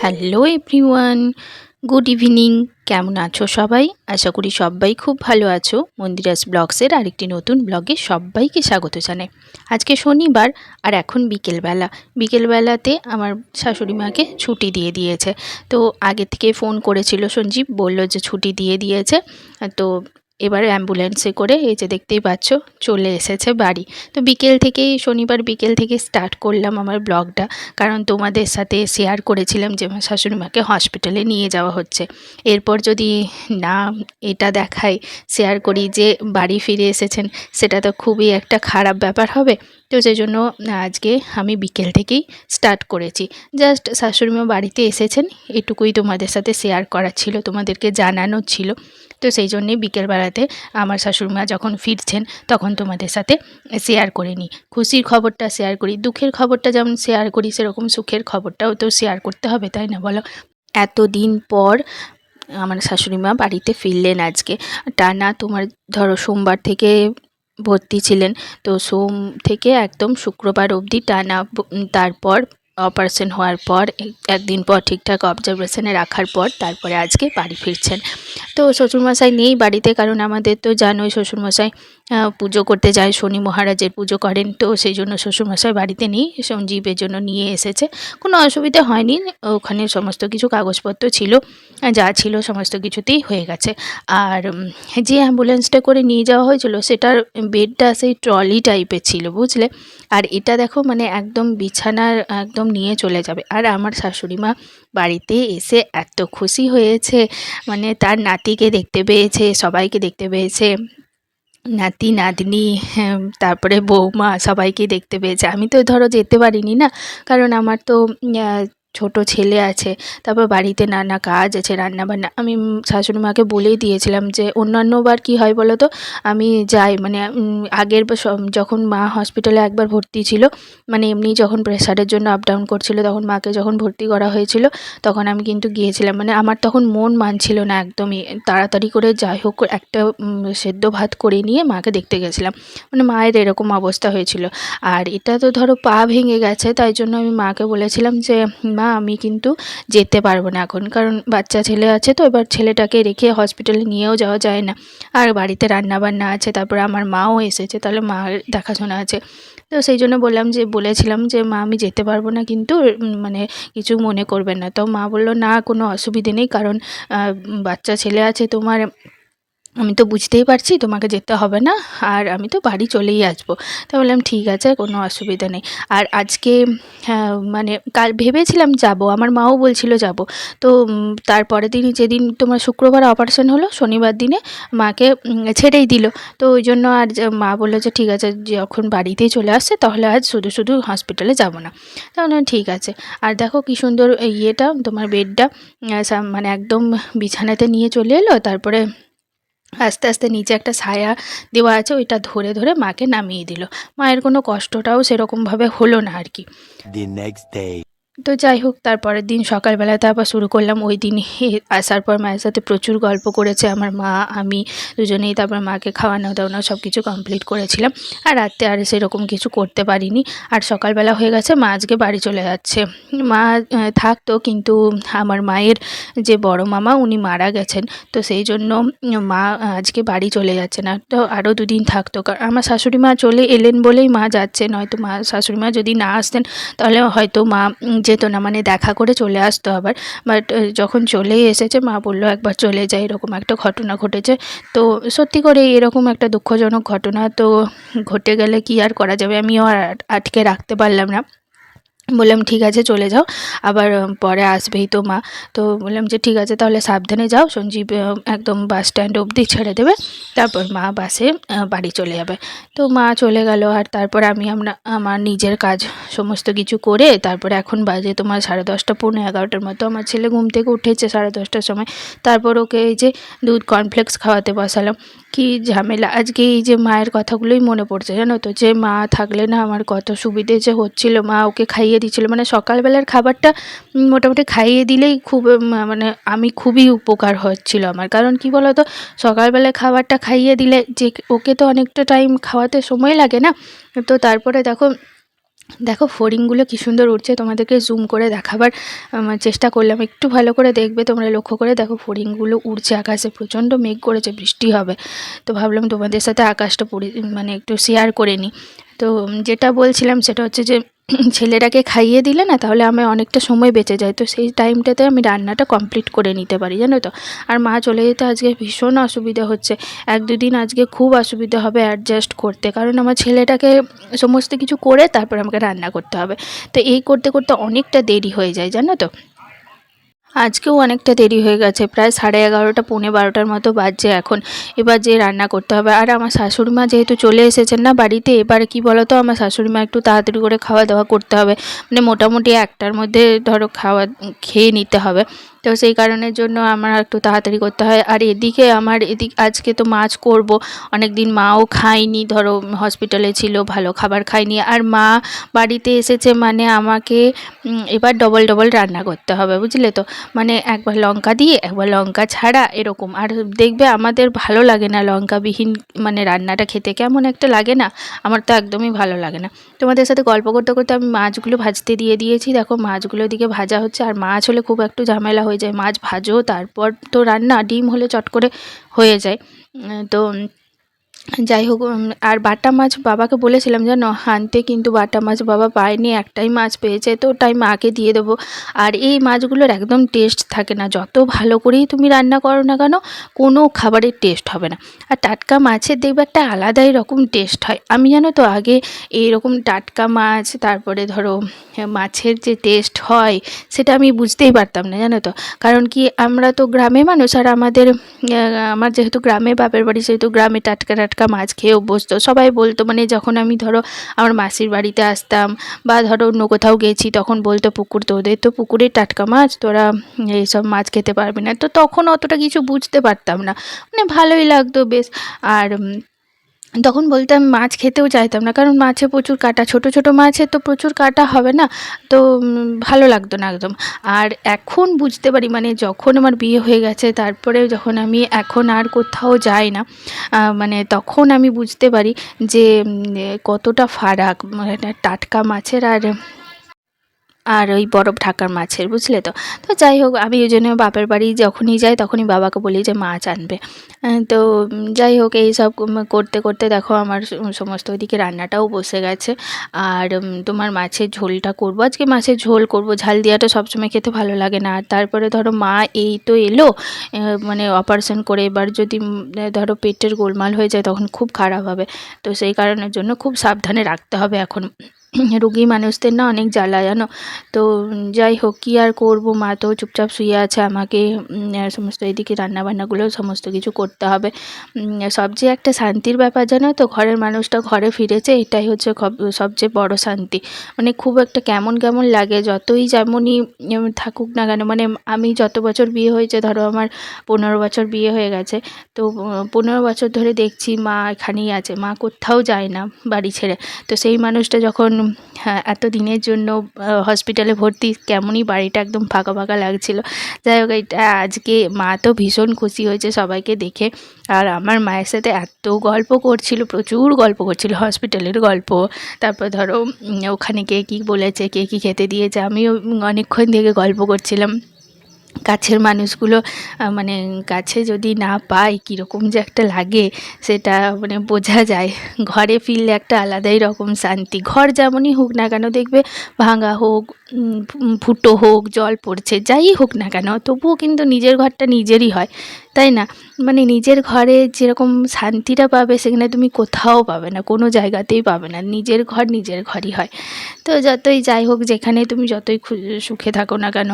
Hello everyone good evening কেমন আছো সবাই? আশা করি সবাই খুব ভালো আছো। মন্দিরাস ব্লগসের আরেকটি নতুন ব্লগে সবাইকে স্বাগত জানাই। আজকে শনিবার আর এখন বিকেলবেলা। বিকেলবেলাতে আমার শাশুড়ি মাকে ছুটি দিয়ে দিয়েছে। তো আগে থেকে ফোন করেছিল সঞ্জীব, বলল যে ছুটি দিয়ে দিয়েছে। তো এবার অ্যাম্বুলেন্সে করে এই যে দেখতেই পাচ্ছ চলে এসেছে বাড়ি। তো বিকেল থেকেই, শনিবার বিকেল থেকে স্টার্ট করলাম আমার ব্লগটা। কারণ তোমাদের সাথে শেয়ার করেছিলাম যে আমার শাশুড়িমাকে হসপিটালে নিয়ে যাওয়া হচ্ছে। এরপর যদি না এটা দেখাই শেয়ার করি যে বাড়ি ফিরে এসেছেন, সেটা তো খুবই একটা খারাপ ব্যাপার হবে। তো সেই জন্য আজকে আমি বিকেল থেকেই স্টার্ট করেছি। জাস্ট শাশুড়িমা বাড়িতে এসেছেন, এটুকুই তোমাদের সাথে শেয়ার করার ছিল, তোমাদেরকে জানানোর ছিল। তো সেই জন্যেই বিকেলবেলাতে আমার শাশুড়িমা যখন ফিরছেন, তখন তোমাদের সাথে শেয়ার করে নিই। খুশির খবরটা শেয়ার করি, দুঃখের খবরটা যেমন শেয়ার করি, সেরকম সুখের খবরটাও তো শেয়ার করতে হবে, তাই না বলো? এতদিন পর আমার শাশুড়িমা বাড়িতে ফিরলেন আজকে। টানা তোমার ধরো সোমবার থেকে ভর্তি ছিলেন, তো সোম থেকে একদম শুক্রবার অবধি টানা তারপর অপারেশন হওয়ার পর, একদিন পর ঠিকঠাক অবজারভেশনে রাখার পর তারপরে আজকে বাড়ি ফিরছেন। তো শ্বশুরমশাই নেই বাড়িতে কারণ আমাদের তো জানোই শ্বশুরমশাই পুজো করতে যায়, শনি মহারাজের পুজো করেন। তো সেই জন্য শ্বশুরমশাই বাড়িতে নেই, সঞ্জীবের জন্য নিয়ে এসেছে। কোনো অসুবিধা হয়নি, ওখানে সমস্ত কিছু কাগজপত্র ছিল যা ছিল সমস্ত কিছুতেই হয়ে গেছে। আর যে অ্যাম্বুলেন্সটা করে নিয়ে যাওয়া হয়েছিল, সেটার বেডটা সেই ট্রলি টাইপের ছিল, বুঝলে? আর এটা দেখো মানে একদম বিছানার, একদম নিয়ে চলে যাবে। আর আমার শাশুড়ি মা বাড়িতে এসে এত খুশি হয়েছে মানে তার নাতিকে দেখতে পেয়েছে, সবাইকে দেখতে পেয়েছে। নাতি নাতনি হ্যাঁ, তারপরে বৌমা সবাইকে দেখতে পেয়েছে। আমি তো ধরো যেতে পারিনি না কারণ আমার তো ছোট ছেলে আছে, তারপর বাড়িতে নানা কাজ আছে, রান্নাবান্না। আমি শাশুড়ি মাকে বলেই দিয়েছিলাম যে অন্যান্যবার কী হয় বলো তো আমি যাই মানে আগের যখন মা হসপিটালে একবার ভর্তি ছিল মানে এমনি যখন প্রেশারের জন্য আপ ডাউন করছিল, তখন মাকে যখন ভর্তি করা হয়েছিল, তখন আমি কিন্তু গিয়েছিলাম। মানে আমার তখন মন মানছিল না একদমই। তাড়াতাড়ি করে যাই হোক, একটা সেদ্ধ ভাত করে নিয়ে মাকে দেখতে গেছিলাম। মানে মায়ের এরকম অবস্থা হয়েছিল। আর এটা তো ধরো পা ভেঙে গেছে, তাই জন্য আমি মাকে বলেছিলাম যে, মা আমি কিন্তু যেতে পারব না এখন। কারণ বাচ্চা ছেলে আছে তো, এবার ছেলেটাকে রেখে হসপিটালে নিয়েও যাওয়া যায় না। আর বাড়িতে রান্নাবান্না আছে, তারপর আমার মাও এসেছে, তাহলে মার দেখাশোনা আছে। তো সেই জন্য বললাম যে, বলেছিলাম যে, মা, আমি যেতে পারব না কিন্তু মানে কিছু মনে করবেন না। তো মা বলল, না, কোনো অসুবিধে নেই কারণ বাচ্চা ছেলে আছে তোমার আমি তো বুঝতেই পারছি তোমাকে যেতে হবে না আর আমি তো বাড়ি চলেই আসব। তা বললাম ঠিক আছে কোনো অসুবিধা নেই। আর আজকে হ্যাঁ, মানে কাল ভেবেছিলাম যাব আমার মাও বলছিল যাব। তো তারপরে দিন যেদিন তোমার শুক্রবার অপারেশন হলো শনিবার দিনে মাকে ছেড়েই দিল। তো ওই জন্য আর মা বলল যে ঠিক আছে যখন বাড়িতেই চলে আসছে তাহলে আজ শুধু শুধু হসপিটালে যাব না। তাহলে ঠিক আছে। আর দেখো কী সুন্দর ইয়েটা তোমার বেডটা মানে একদম বিছানাতে নিয়ে চলে এলো তারপরে আস্তে আস্তে নিচে একটা ছায়া দেওয়া আছে, ওইটা ধরে ধরে মাকে নামিয়ে দিল। মায়ের কোনো কষ্টটাও সেরকমভাবে হলো না আর কি। তো যাই হোক, তারপরের দিন সকালবেলাতে আবার শুরু করলাম। ওই দিন আসার পর মায়ের সাথে প্রচুর গল্প করেছে। আমার মা, আমি দুজনেই তারপর মাকে খাওয়ানো, দাওয়ানো সব কিছু কমপ্লিট করেছিলাম। আর রাত্রে আর সেরকম কিছু করতে পারিনি। আর সকালবেলা হয়ে গেছে, মা আজকে বাড়ি চলে যাচ্ছে। মা থাকতো কিন্তু আমার মায়ের যে বড় মামা, উনি মারা গেছেন। তো সেই জন্য মা আজকে বাড়ি চলে যাচ্ছে না। তো আরও দুদিন থাকতো কারণ আমার শাশুড়ি মা চলে এলেন বলেই মা যাচ্ছে। নয়তো মা, শাশুড়ি মা যদি না আসতেন, তাহলে হয়তো মা যেত না মানে দেখা করে চলে আসতো আবার। বাট যখন চলেই এসেছে, মা বলল, একবার চলে যায় এরকম একটা ঘটনা ঘটেছে। তো সত্যি করে এরকম একটা দুঃখজনক ঘটনা তো ঘটে গেলে কি আর করা যাবে? আমিও আর আটকে রাখতে পারলাম না। বললাম, ঠিক আছে, চলে যাও। আবার পরে আসবেই তো মা। তো বললাম যে, ঠিক আছে, তাহলে সাবধানে যাও। সঞ্জীব একদম বাস স্ট্যান্ড অবধি ছেড়ে দেবে। তারপর মা বাসে বাড়ি চলে যাবে। তো মা চলে গেল। আর তারপর আমি আমরা, আমার নিজের কাজ সমস্ত কিছু করে, তারপরে এখন বাজে তোমার সাড়ে দশটা, পৌনে এগারোটার মতো। আমার ছেলে ঘুম থেকে উঠেছে সাড়ে দশটার সময়। তারপর ওকে এই যে, দুধ কর্নফ্লেক্স খাওয়াতে বসালাম। কি ঝামেলা? আজকে এই যে মায়ের কথাগুলোই মনে পড়ছে, জানো তো? যে মা থাকলে না আমার কত সুবিধে যে হচ্ছিল, মা ওকে খাইয়ে দিচ্ছিল। মানে সকালবেলার খাবারটা মোটামুটি খাইয়ে দিলেই খুব মানে আমি খুবই উপকার হচ্ছিল আমার। কারণ কি বলো তো সকালবেলায় খাবারটা খাইয়ে দিলে যে ওকে তো অনেকটা টাইম খাওয়াতে সময় লাগে না? তো তারপরে দেখো দেখো ফড়িংগুলো কী সুন্দর উঠছে তোমাদেরকে জুম করে দেখাবার চেষ্টা করলাম। একটু ভালো করে দেখবে তোমরা, লক্ষ্য করে দেখো ফড়িংগুলো উড়ছে আকাশে, প্রচণ্ড মেঘ করেছে, বৃষ্টি হবে। তো ভাবলাম তোমাদের সাথে আকাশটা পরি মানে একটু শেয়ার করে নিই। তো যেটা বলছিলাম সেটা হচ্ছে যে ছেলেটাকে খাইয়ে দিলে না, তাহলে আমার অনেকটা সময় বেঁচে যায়। তো সেই টাইমটাতে আমি রান্নাটা কমপ্লিট করে নিতে পারি, জানো তো? আর মা চলে যেতে আজকে ভীষণ অসুবিধা হচ্ছে। এক দুদিন আজকে খুব অসুবিধা হবে অ্যাডজাস্ট করতে। কারণ আমার ছেলেটাকে সমস্ত কিছু করে তারপর আমাকে রান্না করতে হবে। তো এই করতে করতে অনেকটা দেরি হয়ে যায়, জানো তো? আজকেও অনেকটা দেরি হয়ে গেছে। প্রায় সাড়ে এগারোটা, পৌনে বারোটার মতো বাজছে এখন। এবার যে রান্না করতে হবে। আর আমার শাশুড়ি মা যেহেতু চলে এসেছেন না বাড়িতে, এবার কি বলো তো আমার শাশুড়ি মা একটু তাড়াতাড়ি করে খাওয়া দাওয়া করতে হবে। মানে মোটামুটি একটার মধ্যে ধরো খাওয়া, খেয়ে নিতে হবে। তো সেই কারণের জন্য আমার একটু তাড়াতাড়ি করতে হয়। আর এদিকে আমার এদিক, আজকে তো মাছ করব। অনেক দিন মাও খায়নি, ধরো হসপিটালে ছিল, ভালো খাবার খায়নি। আর মা বাড়িতে এসেছে মানে আমাকে এবার ডবল ডবল রান্না করতে হবে, বুঝলে তো? মানে একবার লঙ্কা দিয়ে, একবার লঙ্কা ছাড়া, এরকম। আর দেখবে আমাদের ভালো লাগে না লঙ্কাবিহীন মানে রান্নাটা খেতে। কেমন একটা লাগে না? আমার তো একদমই ভালো লাগে না। তোমাদের সাথে গল্প করতে করতে আমি মাছগুলো ভাজতে দিয়ে দিয়েছি। দেখো মাছগুলো দিকে ভাজা হচ্ছে। আর মাছ হলে খুব একটু ঝামেলা হয়ে যায় মাছ ভাজো তারপর তো রান্না ডিম হলে চট করে হয়ে যায়। তো যাই হোক আর বাটা মাছ বাবাকে বলেছিলাম জানো হানতে কিন্তু বাটা মাছ বাবা পায়নি, একটাই মাছ পেয়েছে, তো ওটাই মাকে দিয়ে দেবো। আর এই মাছগুলোর একদম টেস্ট থাকে না, যত ভালো করেই তুমি রান্না করো না কেন, কোনো খাবারের টেস্ট হবে না। আর টাটকা মাছের দেখবে একটা আলাদাই রকম টেস্ট হয়। আমি জানো তো, আগে এইরকম টাটকা মাছ, তারপরে ধরো, মাছের যে টেস্ট হয়, সেটা আমি বুঝতেই পারতাম না, জানো তো। কারণ কি, আমরা তো গ্রামে মানুষ, আর আমাদের আমার যেহেতু গ্রামে বাপের বাড়ি, সেহেতু গ্রামে টাটকা টাটকা মাছ খেয়ে অভ্যস্ত সবাই বলতো মানে যখন আমি ধরো আমার মাসির বাড়িতে আসতাম বা ধরো অন্য কোথাও গেছি, তখন বলতো পুকুর তোদের তো পুকুরের টাটকা মাছ, তোরা এইসব মাছ খেতে পারবে না। তো তখন অতটা কিছু বুঝতে পারতাম না। মানে ভালোই লাগতো বেশ। আর তখন বলতাম, মাছ খেতেও চাইতাম না, কারণ মাছে প্রচুর কাটা, ছোট ছোট মাছে তো প্রচুর কাটা হবে না? তো ভালো লাগতো না একদম। আর এখন বুঝতে পারি মানে যখন আমার বিয়ে হয়ে গেছে তারপরে যখন আমি এখন আর কোথাও যাই না মানে তখন আমি বুঝতে পারি যে কতটা ফারাক মানে টাটকা মাছের আর আর ওই বরফ ঢাকার মাছের, বুঝলে তো? তো যাই হোক, আমি ওই জন্য বাপের বাড়ি যখনই যাই তখনই বাবাকে বলি যে মাছ আনবে। তো যাই হোক, এই সব করতে করতে দেখো আমার সমস্ত ওইদিকে রান্নাটাও বসে গেছে। আর তোমার মাছের ঝোলটা করব। আজকে মাছের ঝোল করব। ঝাল দেওয়াটা সবসময় খেতে ভালো লাগে না। আর তারপরে ধরো মা এই তো এলো মানে অপারেশন করে এবার যদি ধরো পেটের গোলমাল হয়ে যায় তখন খুব খারাপ হবে। তো সেই কারণের জন্য খুব সাবধানে রাখতে হবে এখন। রুগী মানুষদের না অনেক জ্বালা, জানো? তো যাই হোক, কী আর করব? মা তো চুপচাপ শুয়ে আছে, আমাকে সমস্ত এদিকে রান্নাবান্নাগুলো সমস্ত কিছু করতে হবে। সবচেয়ে একটা শান্তির ব্যাপার, জানো তো? ঘরের মানুষটা ঘরে ফিরেছে, এটাই হচ্ছে সবচেয়ে বড় শান্তি। মানে খুব একটা কেমন কেমন লাগে, যতই যেমনই থাকুক না কেন মানে আমি যত বছর বিয়ে হয়েছে, ধরো আমার পনেরো বছর বিয়ে হয়ে গেছে, তো পনেরো বছর ধরে দেখছি মা এখানেই আছে, মা কোথাও যায় না বাড়ি ছেড়ে। তো সেই মানুষটা যখন এত দিনের জন্য হসপিটালে ভর্তি, কেমনই বাড়িটা একদম ফাঁকা ফাঁকা লাগছিল। যাই হোক, এটা আজকে মা তো ভীষণ খুশি হয়েছে সবাইকে দেখে। আর আমার মায়ের সাথে এত গল্প করছিল, প্রচুর গল্প করছিল হসপিটালের গল্প। তারপর ধরো ওখানে কে কী বলেছে, কে কী খেতে দিয়েছে, আমিও অনেকক্ষণ থেকে গল্প করছিলাম। কাছের মানুষগুলো মানে কাছে যদি না পাই কীরকম যে একটা লাগে, সেটা মানে বোঝা যায়। ঘরে ফিরলে একটা আলাদাই রকম শান্তি। ঘর যেমনই হোক না কেন দেখবে ভাঙা হোক ফুটো হোক, জল পড়ছে, যাই হোক না কেন, তবুও কিন্তু নিজের ঘরটা নিজেরই হয়, তাই না? মানে নিজের ঘরে যেরকম শান্তিটা পাবে, সেখানে তুমি কোথাও পাবে না, কোনো জায়গাতেই পাবে না, নিজের ঘর নিজের ঘরই হয়। তো যতই যাই হোক, যেখানে তুমি যতই সুখে থাকো না কেন,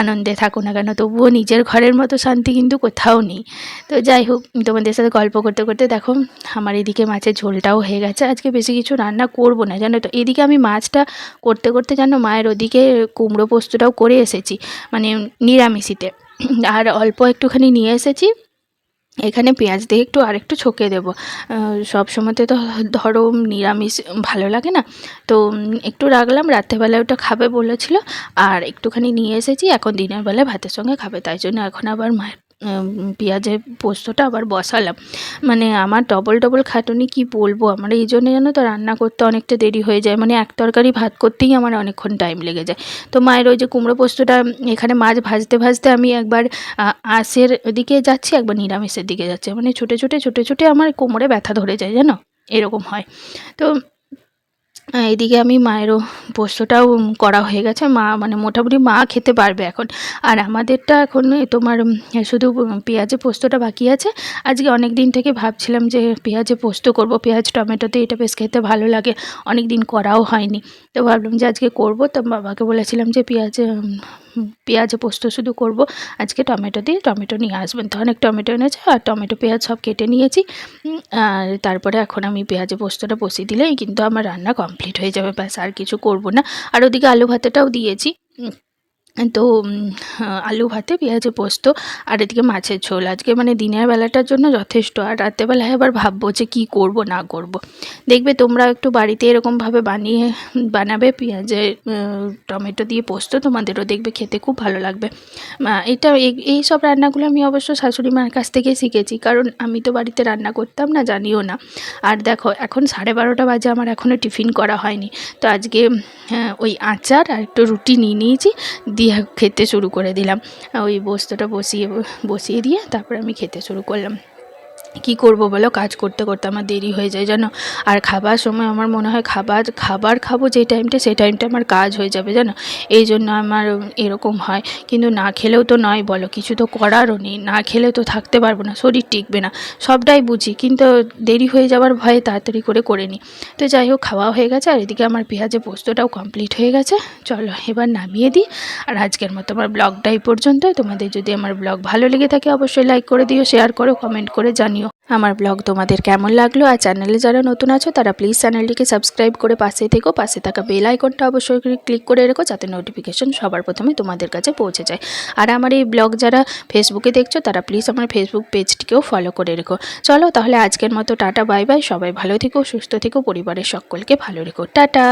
আনন্দে থাকো না কেন, তবুও নিজের ঘরের মতো শান্তি কিন্তু কোথাও নেই। তো যাই হোক, তোমাদের সাথে গল্প করতে করতে দেখো, আমার এদিকে মাছের ঝোলটাও হয়ে গেছে, আজকে বেশি কিছু রান্না করব না, জানো তো? এদিকে আমি মাছটা করতে করতে জানো মায়ের ওদিকে কুমড়ো পোস্তটাও করে এসেছি মানে নিরামিষিতে। আর অল্প একটুখানি নিয়ে এসেছি, এখানে পেঁয়াজ দিয়ে একটু আরেকটু ছকে দেবো। সব সময়তে তো ধরো নিরামিষ ভালো লাগে না, তো একটু রাখলাম রাত্রেবেলায় ওটা খাবে বলেছিল, আর একটুখানি নিয়ে এসেছি, এখন দিনের বেলায় ভাতের সঙ্গে খাবে, তাই জন্য এখন আবার মায়ের পেঁয়াজের পোস্তটা আবার বসালাম। মানে আমার ডবল ডবল খাটুনি কি বলব? আমার এই জন্য জানো তো রান্না করতে অনেকটা দেরি হয়ে যায়। মানে এক তরকারি ভাত করতেই আমার অনেকক্ষণ টাইম লেগে যায়। তো মায়ের ওই যে কুমড়ো পোস্তটা, এখানে মাছ ভাজতে ভাজতে আমি একবার আঁশের দিকে যাচ্ছি, একবার নিরামিষের দিকে যাচ্ছি। মানে ছুটে ছুটে ছুটে ছুটে আমার কোমরে ব্যথা ধরে যায়, জানো? এরকম হয়। তো এদিকে আমি মায়েরও পোস্তটাও করা হয়ে গেছে। মা মানে মোটামুটি মা খেতে পারবে এখন। আর আমাদেরটা এখন তোমার শুধু পেঁয়াজে পোস্তটা বাকি আছে। আজকে অনেক দিন থেকে ভাবছিলাম যে পেঁয়াজে পোস্ত করব। পেঁয়াজ, টমেটোতে এটা বেশ খেতে ভালো লাগে। অনেক দিন করাও হয়নি। তো ভাবলাম যে আজকে করব। তো বাবাকে বলেছিলাম যে পেঁয়াজে পেঁয়াজে পোস্ত শুধু করব। আজকে টমেটো দিয়ে টমেটো নিয়ে আসবেন। তো অনেক টমেটো এনেছে আর টমেটো, পেঁয়াজ সব কেটে নিয়েছি। আর তারপরে এখন আমি পেঁয়াজ পোস্তটা বসিয়ে দিলেই কিন্তু আমার রান্না কমপ্লিট হয়ে যাবে। ব্যাস, আর কিছু করব না। আর ওদিকে আলু ভাতাটাও দিয়েছি। তো আলু ভাতে পেঁয়াজে পোস্ত আর এদিকে মাছের ঝোল। আজকে মানে দিনের বেলাটার জন্য যথেষ্ট। আর রাত্রেবেলায় আবার ভাববো যে কী করব না করব। দেখবে তোমরা একটু বাড়িতে এরকমভাবে বানিয়ে বানাবে পেঁয়াজে টমেটো দিয়ে পোস্ত তোমাদেরও দেখবে খেতে খুব ভালো লাগবে। এটা এই- সব রান্নাগুলো আমি অবশ্য শাশুড়ি মার কাছ থেকে শিখেছি কারণ আমি তো বাড়িতে রান্না করতাম না জানিও না। আর দেখো এখন সাড়ে বারোটা বাজে আমার এখনও টিফিন করা হয়নি। তো আজকে হ্যাঁ, ওই আচার আর একটু রুটি নিয়ে নিয়েছি দিয়ে খেতে শুরু করে দিলাম। ওই বস্তুটা বসিয়ে বসিয়ে দিয়ে তারপর আমি খেতে শুরু করলাম। কি করব বলো? কাজ করতে করতে আমার দেরি হয়ে যায়, জানো? আর খাবার সময় আমার মনে হয় খাবার খাবার খাব যে টাইমটা সেই টাইমটা আমার কাজ হয়ে যাবে, জানো? এই জন্য আমার এরকম হয়। কিন্তু না খেলেও তো নয়, বলো? কিছু তো করারও নেই। না খেলে তো থাকতে পারব না, শরীর টিকবে না। সবটাই বুঝি, কিন্তু দেরি হয়ে যাওয়ার ভয়ে তাড়াতাড়ি করে করে নিই। তো যাই হোক, খাওয়া হয়ে গেছে, আর এদিকে আমার পেঁয়াজে পোস্তটাও কমপ্লিট হয়ে গেছে। চলো, এবার নামিয়ে দিই। আর আজকের মতো আমার ব্লগটা এই পর্যন্ত তোমাদের যদি আমার ব্লগ ভালো লেগে থাকে, অবশ্যই লাইক করে দিও শেয়ার করো কমেন্ট করে জানিও আমার ব্লগ তোমাদের কেমন লাগল আর চ্যানেলে যারা নতুন আছো, তারা প্লিজ চ্যানেলটিকে সাবস্ক্রাইব করে পাশে থেকো। পাশে থাকা বেল আইকনটা অবশ্যই ক্লিক করে রেখো যাতে নোটিফিকেশন সবার প্রথমে তোমাদের কাছে পৌঁছে যায়। আর আমার এই ব্লগ যারা ফেসবুকে দেখছ, তারা প্লিজ আমার ফেসবুক পেজটিকেও ফলো করে রেখো। চলো তাহলে আজকের মতো টাটা বাই বাই সবাই ভালো থেকো, সুস্থ থেকো, পরিবারের সকলকে ভালো রেখো। টাটা!